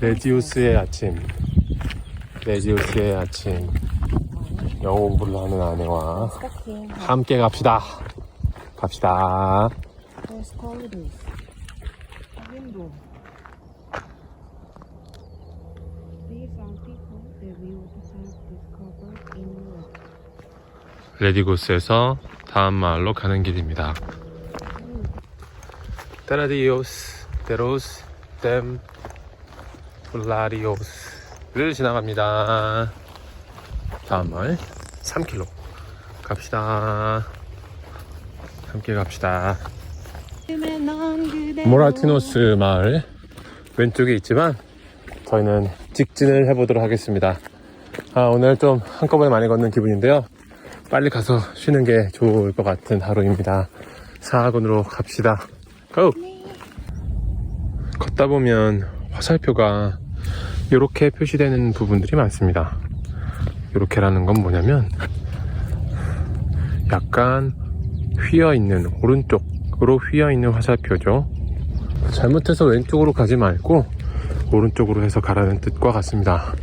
레지우스의 아침. 레지우스의 아침. 영어 공부를 하는 아내와 함께 갑시다. 갑시다. 레디고스에서 다음 마을로 가는 길입니다. 테라디오스, 데로스, 댐, 블라리오스를 지나갑니다. 다음 마을 3km 갑시다. 함께 갑시다. 모라티노스 마을 왼쪽에 있지만 저희는 직진을 해보도록 하겠습니다. 아, 오늘 좀 한꺼번에 많이 걷는 기분인데요. 빨리 가서 쉬는 게 좋을 것 같은 하루입니다. 사학원으로 갑시다. 고! 걷다 보면 화살표가 이렇게 표시되는 부분들이 많습니다. 이렇게라는 건 뭐냐면 약간 휘어 있는 오른쪽으로 휘어 있는 화살표죠. 잘못해서 왼쪽으로 가지 말고 오른쪽으로 해서 가라는 뜻과 같습니다.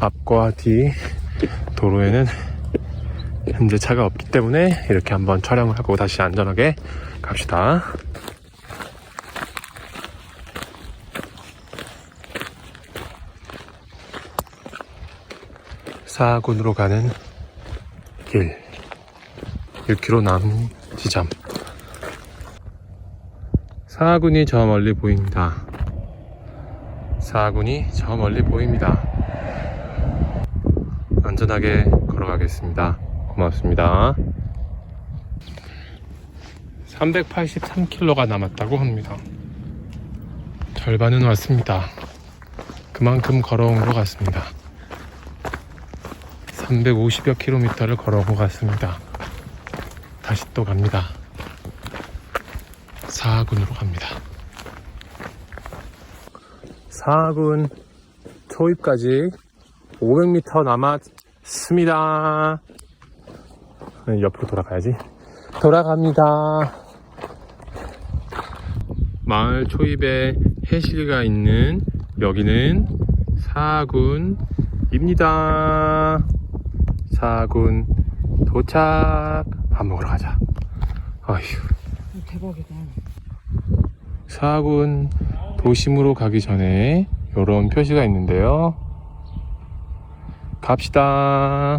앞과 뒤 도로에는 현재 차가 없기 때문에 이렇게 한번 촬영을 하고 다시 안전하게 갑시다. 사군으로 가는 길 1km 남은 지점 사군이 저 멀리 보입니다. 사군이 저 멀리 보입니다. 안전하게 걸어가겠습니다. 고맙습니다. 383km가 남았다고 합니다. 절반은 왔습니다. 그만큼 걸어온 것 같습니다. 350여 킬로미터를 걸어온 것 같습니다. 다시 또 갑니다. 사군으로 갑니다. 사군 초입까지 500m 남았습니다. 네, 옆으로 돌아가야지. 돌아갑니다. 마을 초입에 해실가 있는 여기는 사군입니다. 사군 도착. 밥 먹으러 가자. 아휴. 대박이다. 사군 도심으로 가기 전에 이런 표시가 있는데요. 갑시다.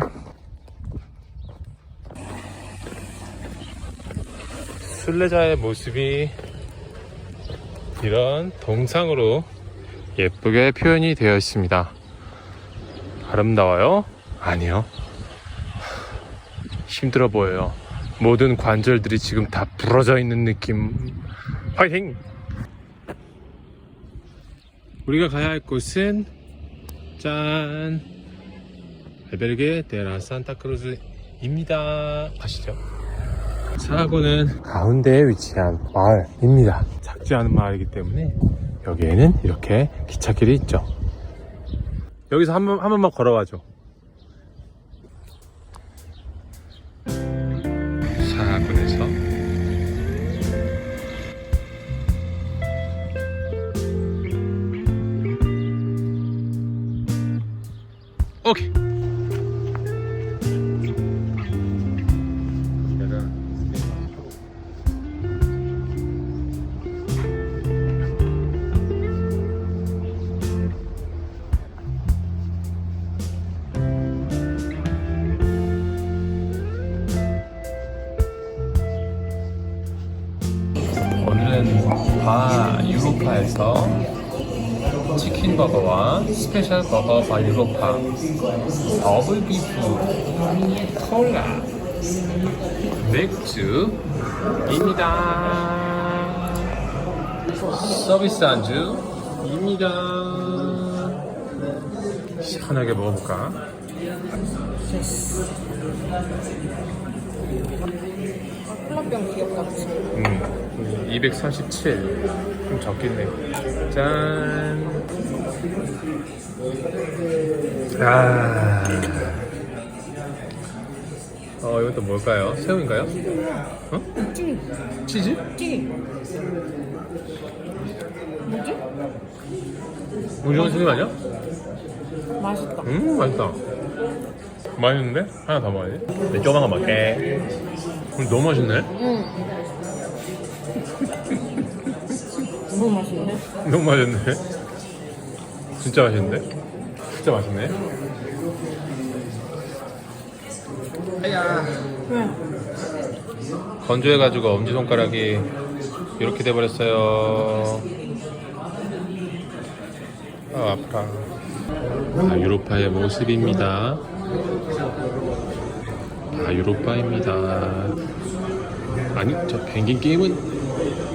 순례자의 모습이 이런 동상으로 예쁘게 표현이 되어 있습니다. 아름다워요? 아니요. 힘들어 보여요. 모든 관절들이 지금 다 부러져 있는 느낌. 화이팅! 우리가 가야 할 곳은 짠 알베르게 데라 산타크루즈입니다. 가시죠. 사고는 가운데에 위치한 마을입니다. 작지 않은 마을이기 때문에 여기에는 이렇게 기찻길이 있죠. 여기서 한, 번, 한 번만 걸어와줘. 바 유로파에서 치킨 버거와 스페셜 버거 바 유로파 더블 비프 콜라 맥주입니다 서비스 안주입니다 시원하게 먹어볼까? 콜라병 귀엽다. 음, 247. 좀 적겠네. 짠. 아. 어, 이것도 뭘까요? 새우인가요? 어? 찌, 치즈? 찌. 뭐지? 우리 스님 아니야? 맛있다. 음 맛있다 맛있는데? 하나 더 먹어야지 네, 조금만 먹게 음, 너무 맛있네 응. 너무 맛있네. 너무 맛있네. 진짜 맛있는데? 진짜 맛있네. 왜? 건조해가지고 엄지손가락이 이렇게 돼버렸어요. 아 아파. 아, 유로파의 모습입니다. 아 유로파입니다. 아니 저 펭귄 게임은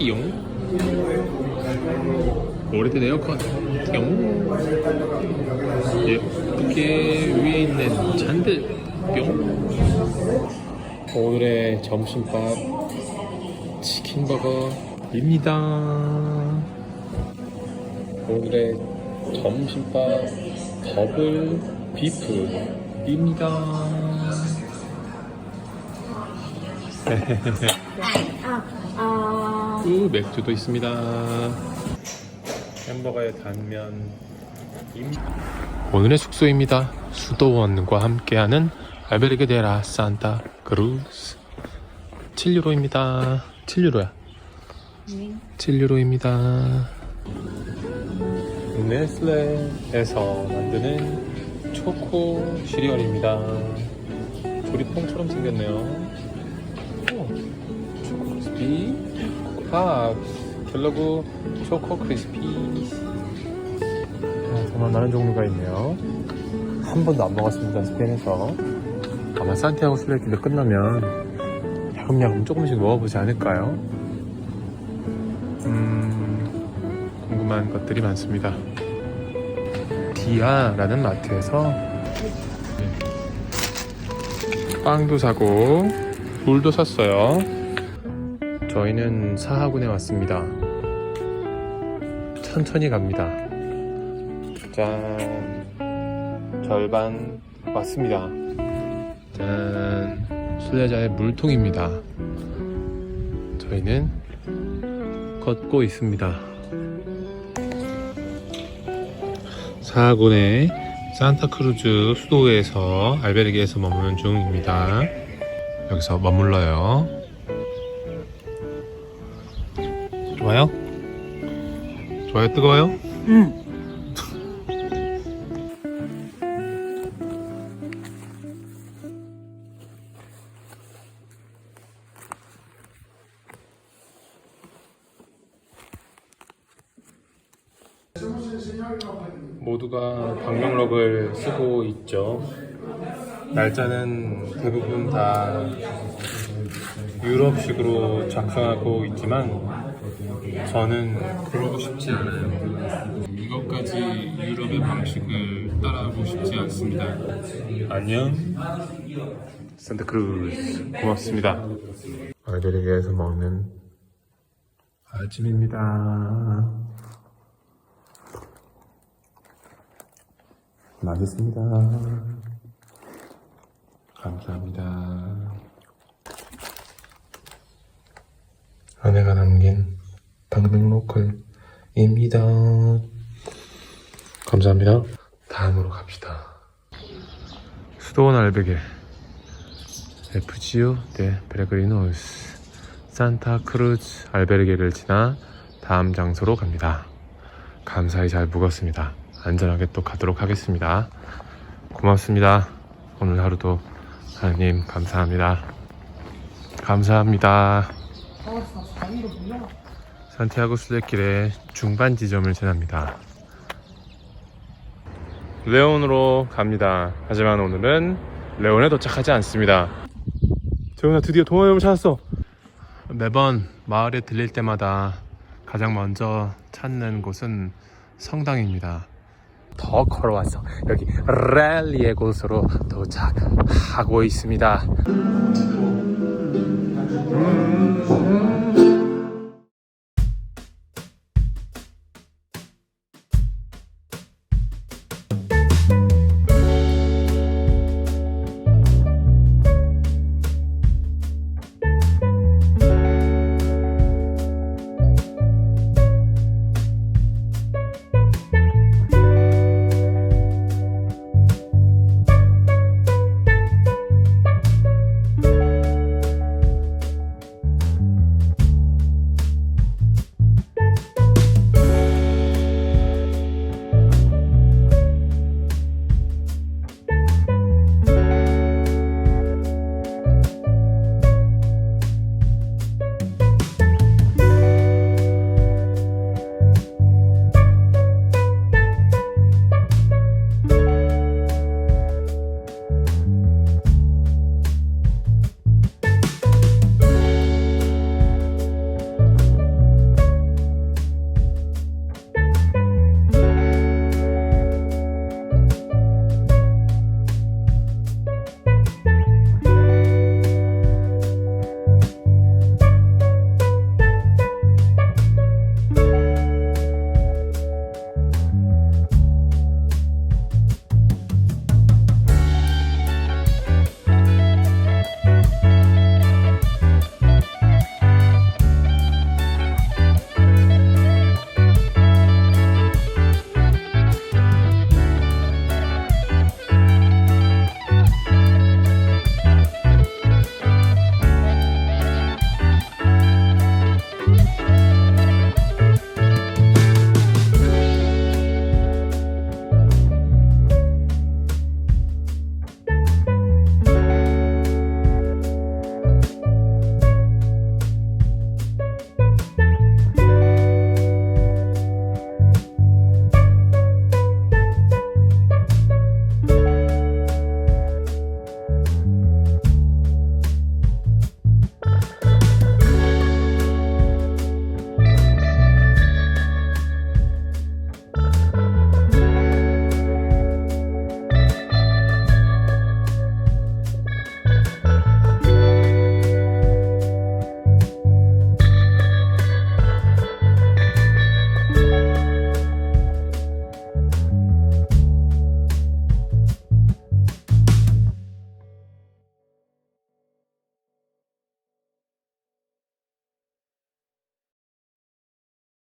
띠용 오래된 에어컨 띠용 예쁘게 위에 있는 잔들 뿅 오늘의 점심밥 치킨버거입니다. 오늘의 점심밥 더블 비프입니다. 우 맥주도 있습니다. 햄버거의 단면. 오늘의 숙소입니다. 수도원과 함께하는 알베르게 데라 산타 크루스 7유로입니다. 7유로야. 7유로입니다. 네슬레에서 만드는 초코 시리얼입니다. 조리퐁처럼 생겼네요. 팝 갤러그 초코 크리스피 아, 정말 많은 종류가 있네요. 한 번도 안 먹었습니다. 스페인에서 아마 산티아고 슬레길이 끝나면 야금야금 조금씩 먹어보지 않을까요? 음, 궁금한 것들이 많습니다. 디아라는 마트에서 네, 빵도 사고 물도 샀어요. 저희는 사하군에 왔습니다. 천천히 갑니다. 짠. 절반 왔습니다. 짠. 순례자의 물통입니다. 저희는 걷고 있습니다. 사하군의 산타크루즈 수도에서 알베르게에서 머무는 중입니다. 여기서 머물러요. 좋아요? 좋아요? 뜨거워요? 응. 모두가 방명록을 쓰고 있죠. 날짜는 대부분 다 유럽식으로 작성하고 있지만 저는 그러고 싶지 않아요. 이것까지 유럽의 방식을 따라하고 싶지 않습니다. 안녕. 산타크루즈 고맙습니다. 알베르게에서 먹는 아침입니다. 맛있습니다. 감사합니다. 아내가 남긴 방명로컬입니다. 감사합니다. 다음으로 갑시다. 수도원 알베게 에프지오 데 베레그리노스 산타크루즈 알베르게를 지나 다음 장소로 갑니다. 감사히 잘 묵었습니다. 안전하게 또 가도록 하겠습니다. 고맙습니다. 오늘 하루도 하나님 감사합니다. 감사합니다. 산티아고 순례길의 중반 지점을 지납니다. 레온으로 갑니다. 하지만 오늘은 레온에 도착하지 않습니다. 재훈아 드디어 동화염을 찾았어. 매번 마을에 들릴 때마다 가장 먼저 찾는 곳은 성당입니다. 더 걸어왔어. 여기 랠리의 곳으로 도착하고 있습니다. 음,